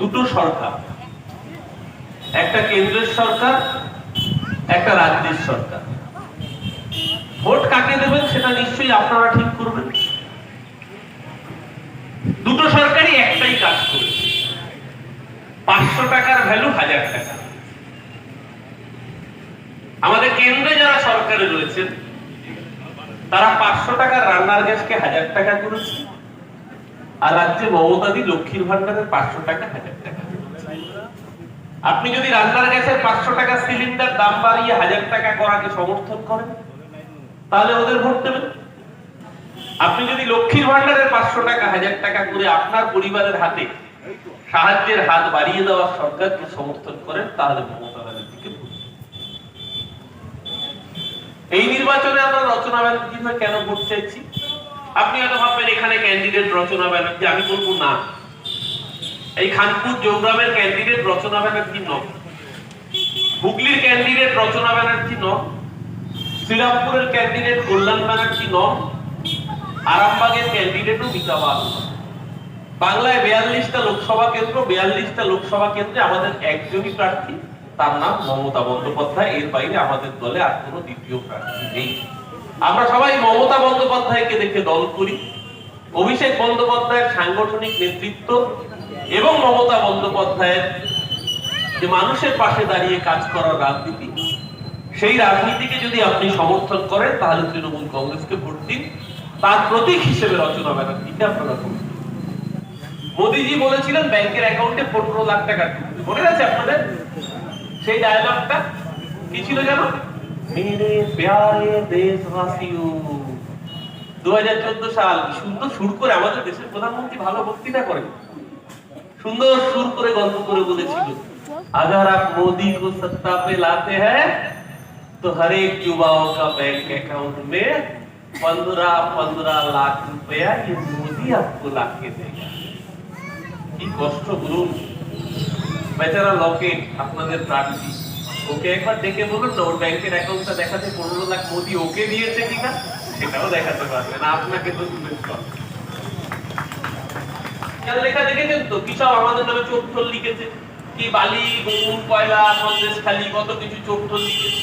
দুটো সরকার। একটা কেন্দ্রের সরকার, একটা রাজ্যের সরকার। ভোট কাকে দেবেন সেটা নিশ্চয়ই আপনারা ঠিক করবেন। দুটো সরকারই একটাই কাজ করবে পাঁচশো টাকার ভ্যালু হাজার টাকা। আমাদের কেন্দ্রে যারা সরকারে রয়েছেন, তারা পাঁচশো টাকার রান্নার গ্যাসকে হাজার টাকা করেছে। আর রাজ্যে মমতাদি লক্ষ্মীর ভান্ডারের পাঁচশো টাকা, হাজার টাকা। আপনি যদি রান্নার গ্যাসের পাঁচশো টাকা সিলিন্ডার দাম বাড়িয়ে হাজার টাকা করাকে সমর্থন করেন, তাহলে ওদের ভোট দেবেন। আপনি যদি লক্ষ্মীর ভান্ডারের পাঁচশো টাকা, হাজার টাকা করে আপনার পরিবারের হাতে সাহায্যের হাত বাড়িয়ে দেওয়া সরকারকে সমর্থন করেন, তাহলে মমতা ব্যানার্জিকে ভোট এই নির্বাচনে আমরা রচনা ব্যানার্জি কেন ভোট চাইছি? আপনি হয়তো ভাববেন এখানে ক্যান্ডিডেট রচনা ব্যানার্জি আমি বলব না। এই খানপুর জৌগ্রামের ক্যান্ডিডেট রচনা ব্যানার্জি নয়? হুগলির ক্যান্ডিডেট রচনা ব্যানার্জি নয়? শ্রীরামপুরের ক্যান্ডিডেট কল্যাণ ব্যানার্জি নয়? আরামবাগের ক্যান্ডিডেটও মিতাবাদ। বাংলায় বিয়াল্লিশটা লোকসভা কেন্দ্র, বিয়াল্লিশটা লোকসভা কেন্দ্রে আমাদের একজনই প্রার্থী, তার নাম মমতা বন্দ্যোপাধ্যায়। এর বাইরে আমাদের দলে আর কোনো দ্বিতীয় প্রার্থী নেই। আমরা সবাই মমতা বন্দ্যোপাধ্যায়কে দেখে দল করি, অভিষেক বন্দ্যোপাধ্যায়ের সাংগঠনিক নেতৃত্ব এবং মমতা বন্দ্যোপাধ্যায়ের যে মানুষের পাশে দাঁড়িয়ে কাজ করার রাজনীতি, সেই রাজনীতিকে যদি আপনি সমর্থন করেন, তাহলে তৃণমূল কংগ্রেসকে ভোট দিন। তার প্রতীক হিসেবে রচনা ব্যানার্জিকে আপনারা ভোট দিন। মোদিজি বলেছিলেন, ব্যাংকের অ্যাকাউন্টে পনেরো লাখ টাকা। মনে আছে আপনাদের? সেই ডায়লগটা কি ছিল জানো মেরে প্যারে দেশবাসীও দু সাল কি সুন্দর সুর করে আমাদের দেশের প্রধানমন্ত্রী ভালো বক্তৃতা করেন সুন্দর সুর করে গল্প করে বলেছিল अगर आप मोदी को सत्ता पे लाते हैं तो हर एक युवाओं का बैंक अकाउंट में पंद्रह पंद्रह लाख रुपया ये मोदी आपको ला के देगा কি কষ্ট বলুন বেচারা লকেট আপনাদের প্রার্থী ওকে একবার ডেকে বলুন না ওর ব্যাংকের অ্যাকাউন্টটা দেখাতে পনেরো লাখ মোদি ওকে দিয়েছে কিনা, সেটাও দেখাতে পারবে আপনাকে তো লেখা দেখেছেন তো, কি সব আমাদের নামে চোখ লিখেছে? কি বালি গুণ কয়লা, সন্দেশ, খালি, কত কিছু চোখ লিখেছে?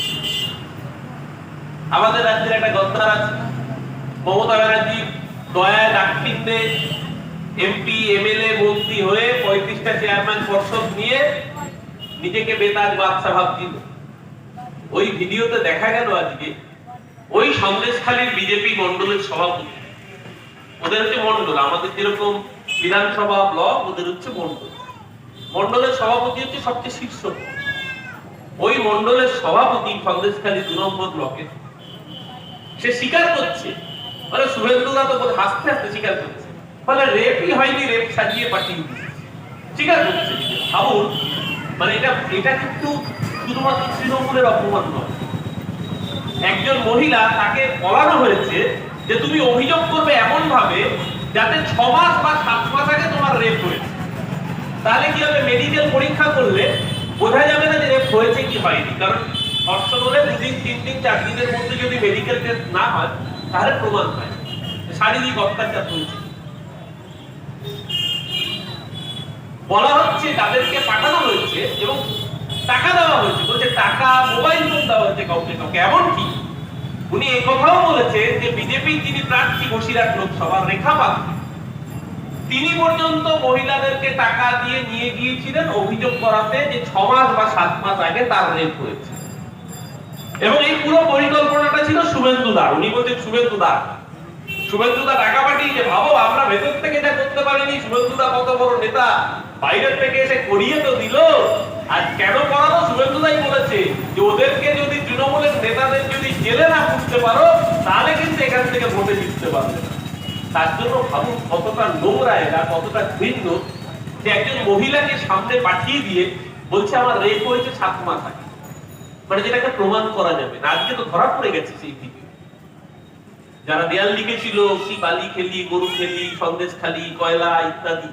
আমাদের রাজ্যের একটা গদ্দার আছে, মমতা ব্যানার্জি দয়ায় ডাকটিতে এমপি, এমএলএ, মন্ত্রী হয়ে পঁয়ত্রিশটা চেয়ারম্যান পর্ষদ নিয়ে নিজেকে বেতাজ বাদশা ভাবছিল। ওই ভিডিওতে দেখা গেল আজকে, ওই সন্দেশখালীর বিজেপি মন্ডলের সভাপতি। ওদের হচ্ছে মন্ডল আমাদের যেরকম বিধানসভা ব্লক, ওদের হচ্ছে মন্ডল মন্ডলের সভাপতি হচ্ছে সবচেয়ে শীর্ষ ওই মন্ডলের সভাপতি সন্দেশখালী দু নম্বর ব্লকের সে স্বীকার করছে মানে শুভেন্দুরা তো বোধ হাসতে হাসতে স্বীকার করছে। ফলে রেপই হয়নি, রেপ সাজিয়ে পাঠিয়ে দিয়েছে। স্বীকার করছে ভাবুন মানে এটা এটা কিন্তু শুধুমাত্র তৃণমূলের অপমান নয়। একজন মহিলা তাকে বলানো হয়েছে যে তুমি অভিযোগ করবে এমন ভাবে যাতে ছ মাস বা সাত মাস আগে তোমার রেপ হয়েছে। তাহলে কি হবে? মেডিকেল পরীক্ষা করলে বোঝা যাবে না যে রেপ হয়েছে কি হয়নি। কারণ ধর্ষণ হলে দুদিন তিন দিন, চার দিনের মধ্যে যদি মেডিকেল টেস্ট না হয়, তাহলে প্রমাণ হয় যে শারীরিক অত্যাচার হয়েছে। বলা হচ্ছে তাদেরকে পাঠানো হয়েছে এবং টাকা দেওয়া হয়েছে। বলছে, টাকা, মোবাইল ফোন দেওয়া হয়েছে কাউকে কাউকে। এমন কি উনি এই কথাও বলেছে যে, বিজেপি যিনি প্রার্থী বসিরহাট লোকসভার রেখা পাত্র, তিনি পর্যন্ত মহিলাদেরকে টাকা দিয়ে নিয়ে গিয়েছিলেন অভিযোগ করাতে যে, ছ মাস বা সাত মাস আগে তার রেপ হয়েছে। এবং এই পুরো পরিকল্পনাটা ছিল শুভেন্দু দা উনি বলছেন, শুভেন্দু দা শুভেন্দু দা টাকা পাঠিয়েছে। ভাবো, আমরা ভেতর থেকে যা করতে পারিনি। শুভেন্দু দা কত বড় নেতা বাইরের থেকে এসে করিয়ে তো দিল। আর কেন করানো শুভেন্দু দাই বলেছে যে ওদেরকে যদি তৃণমূলের নেতাদের যদি জেলে না পুষতে পারো, তাহলে কিন্তু এখান থেকে ভোটে জিততে পারবে না। তার জন্য ভাবুন কতটা নোংরা এরা কতটা ভিন্ন যে একজন মহিলাকে সামনে পাঠিয়ে দিয়ে বলছে, আমার রেপ হয়েছে, সাত মাস আগে। মানে যেটাকে প্রমাণ করা যাবে না। আজকে তো ধরা পড়ে গেছে সেই দিকে। যারা দেয়াল লিখেছিল কি বালি খেলি, গরু খেলি, সন্দেশ খালি, কয়লা ইত্যাদি।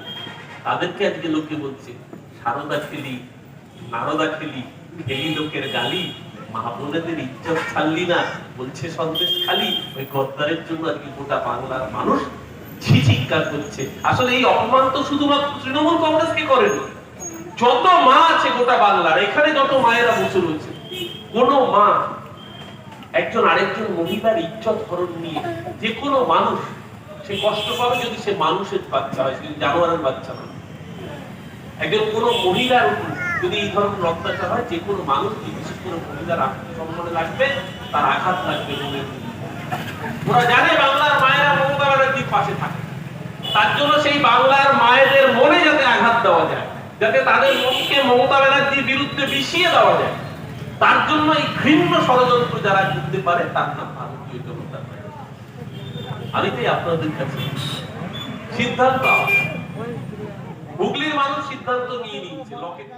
তাদেরকে আজকে লোকে বলছে, সারদা খেলি, নারদা খেলি খেলি লোকের গালি মা বোনেদের ছাড়লি না। বলছে সন্দেশ খালি, ওই গদ্দারের জন্য আজকে গোটা বাংলার মানুষ চিৎকার করছে। আসলে এই অপমান তো শুধুমাত্র তৃণমূল কংগ্রেসকে করেনি যত মা আছে গোটা বাংলার, এখানে যত মায়েরা বসে রয়েছে, কোন মা একজন আরেকজন মহিলার ইজ্জত হরণ নিয়ে যে কোনো মানুষ সে কষ্ট পাবে যদি সে মানুষের বাচ্চা হয় যদি জানোয়ারের বাচ্চা হয়। একজন কোনো মহিলার উপর যদি এই ধরনের অত্যাচার হয়, যে কোনো মানুষ বিশেষ করে মহিলার আত্মসম্মানে লাগবে, তার আঘাত লাগবে মনে ওরা জানে বাংলার মায়েরা মমতা ব্যানার্জির পাশে থাকে তার জন্য সেই বাংলার মায়েদের মনে যাতে আঘাত দেওয়া যায়, যাতে তাদের মনকে মমতা ব্যানার্জির বিরুদ্ধে বিষিয়ে দেওয়া যায়, তার জন্য এই ঘৃণ্য ষড়যন্ত্র যারা করতে পারে, তার নাম ভারতীয় জনতা আমি তাই আপনাদের কাছে সিদ্ধান্ত। হুগলির মানুষ সিদ্ধান্ত নিয়ে নিয়েছে লকেট